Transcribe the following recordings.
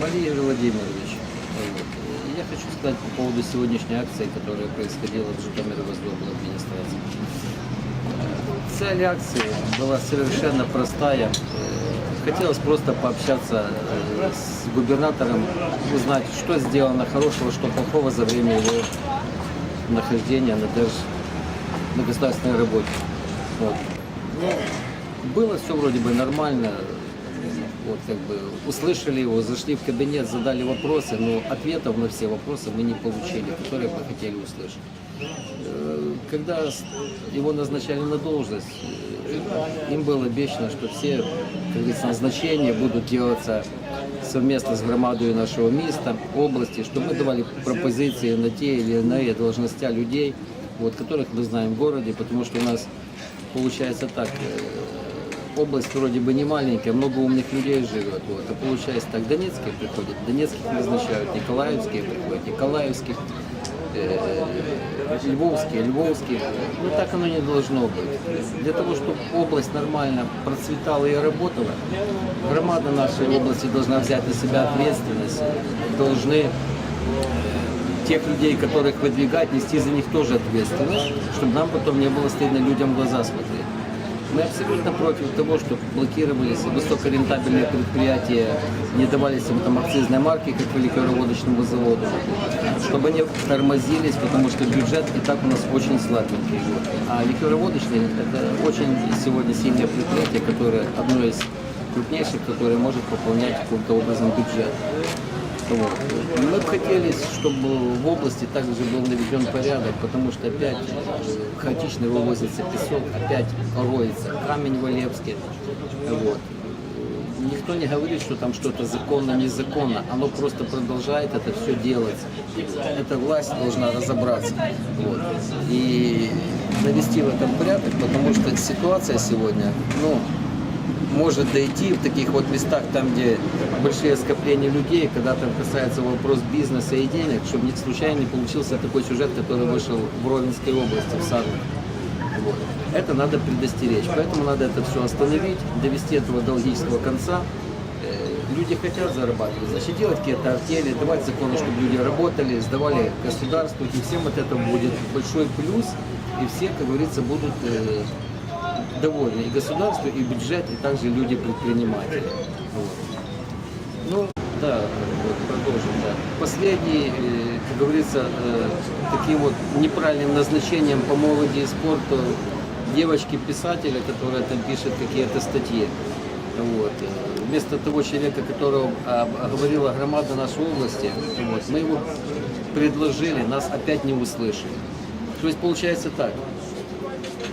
Валерий Владимирович, вот, я хочу сказать по поводу сегодняшней акции, которая происходила в Житомиро-Воздобл администрации. Э, Цель акции была совершенно простая. Э, Хотелось просто пообщаться э, с губернатором, узнать, что сделано хорошего, что плохого за время его нахождения на, держ- на государственной работе. Вот. Ну, было все вроде бы нормально. Вот как бы услышали его, зашли в кабинет, задали вопросы, но ответов на все вопросы мы не получили, которые бы хотели услышать. Э, Когда его назначали на должность, э, им было обещано, что все, говорится, назначения будут делаться совместно с громадою нашего места, области, что мы давали пропозиции на те или иные должности людей, вот, которых мы знаем в городе, потому что у нас получается так, э, область вроде бы не маленькая, много умных людей живет, вот, а получается так, Донецкие приходят, Донецких назначают, Николаевские приходят, Николаевских, э, Львовские, Львовские. Ну так оно не должно быть. Для того, чтобы область нормально процветала и работала, громада нашей области должна взять на себя ответственность, должны тех людей, которых выдвигать, нести за них тоже ответственность, чтобы нам потом не было стыдно людям в глаза смотреть. Мы абсолютно против того, чтобы блокировались высокорентабельные предприятия, не давались им там акцизной марки, как великороводочному заводу, чтобы они тормозились, потому что бюджет и так у нас очень слабенький. А ликероводочный – это очень сегодня сильное предприятие, которое одно из крупнейших, которое может пополнять каким-то образом бюджет. Вот. Мы бы хотели, чтобы в области также был наведен порядок, потому что опять хаотично вывозится песок, опять роется камень в Олевске. Вот. Никто не говорит, что там что-то законно, незаконно. Оно просто продолжает это все делать. Эта власть должна разобраться. Вот. И навести в этом порядок, потому что ситуация сегодня, ну, может дойти в таких вот местах, там, где большие скопления людей, когда там касается вопрос бизнеса и денег, чтобы не случайно не получился такой сюжет, который вышел в Ровенской области, в Саду. Вот. Это надо предостеречь, поэтому надо это все остановить, довести этого до логического конца. Э, Люди хотят зарабатывать, значит делать какие-то артели, давать законы, чтобы люди работали, сдавали государству, и всем от этого будет большой плюс, и все, как говорится, будут э, довольны и государство, и бюджет, и также люди-предприниматели. Вот. Ну, да, продолжим, да. Последний, э, как говорится, э, таким вот неправильным назначением по молоди и спорту девочки-писателя, которая там пишет какие-то статьи. Вот. Вместо того человека, которого а, говорила громада нашей области, вот, мы его предложили, нас опять не услышали. То есть получается так,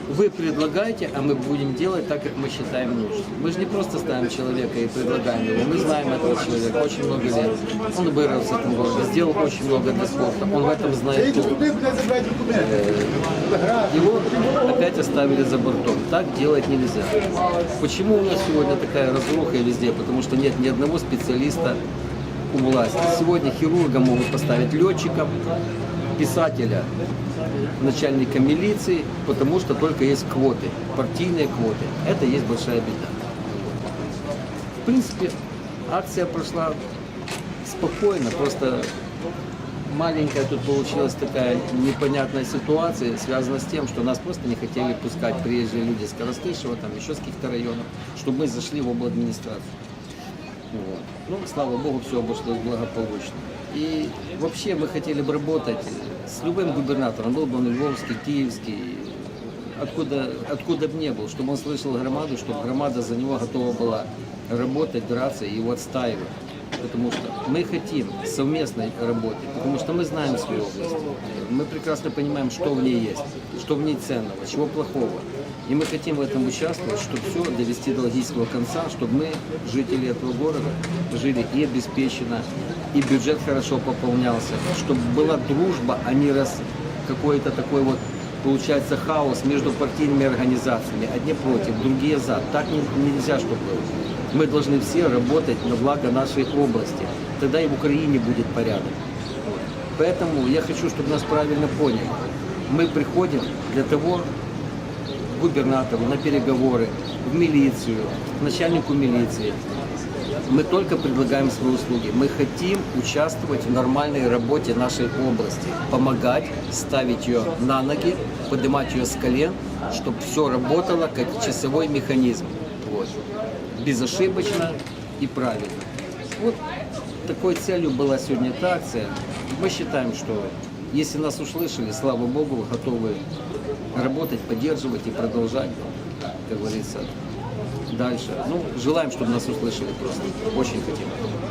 вы предлагаете, а мы будем делать так, как мы считаем нужным. Мы же не просто ставим человека и предлагаем его. Мы знаем этого человека очень много лет. Он вырос в этом городе, сделал очень много для спорта. Он в этом знает толк. Э, Его опять оставили за бортом. Так делать нельзя. Почему у нас сегодня такая разруха везде? Потому что нет ни одного специалиста у власти. Сегодня хирурга могут поставить летчиком, писателя, начальника милиции, потому что только есть квоты, партийные квоты. Это есть большая беда. В принципе, акция прошла спокойно, просто маленькая тут получилась такая непонятная ситуация, связанная с тем, что нас просто не хотели пускать приезжие люди с Коростышева, там еще с каких-то районов, чтобы мы зашли в обладминистрацию. Вот. Ну, слава богу, все обошлось благополучно. И вообще мы хотели бы работать с любым губернатором, был бы он львовский, киевский, откуда, откуда бы не был, чтобы он слышал громаду, чтобы громада за него готова была работать, драться и его отстаивать. Потому что мы хотим совместной работы, потому что мы знаем свою область. Мы прекрасно понимаем, что в ней есть, что в ней ценного, чего плохого. И мы хотим в этом участвовать, чтобы все довести до логического конца, чтобы мы, жители этого города, жили и обеспеченно, и бюджет хорошо пополнялся, чтобы была дружба, а не раз какой-то такой вот получается хаос между партийными организациями. Одни против, другие за. Так не- нельзя, чтобы было. Мы должны все работать на благо нашей области. Тогда и в Украине будет порядок. Поэтому я хочу, чтобы нас правильно поняли. Мы приходим для того, губернатору на переговоры, в милицию, к начальнику милиции, Мы только предлагаем свои услуги. Мы хотим участвовать в нормальной работе нашей области, помогать, ставить ее на ноги, поднимать ее с колен, чтобы все работало как часовой механизм. Вот. Безошибочно и правильно. Вот такой целью была сегодня эта акция. Мы считаем, что если нас услышали, слава Богу, готовы работать, поддерживать и продолжать, как говорится, дальше. Ну, желаем, чтобы нас услышали просто. Очень хотим.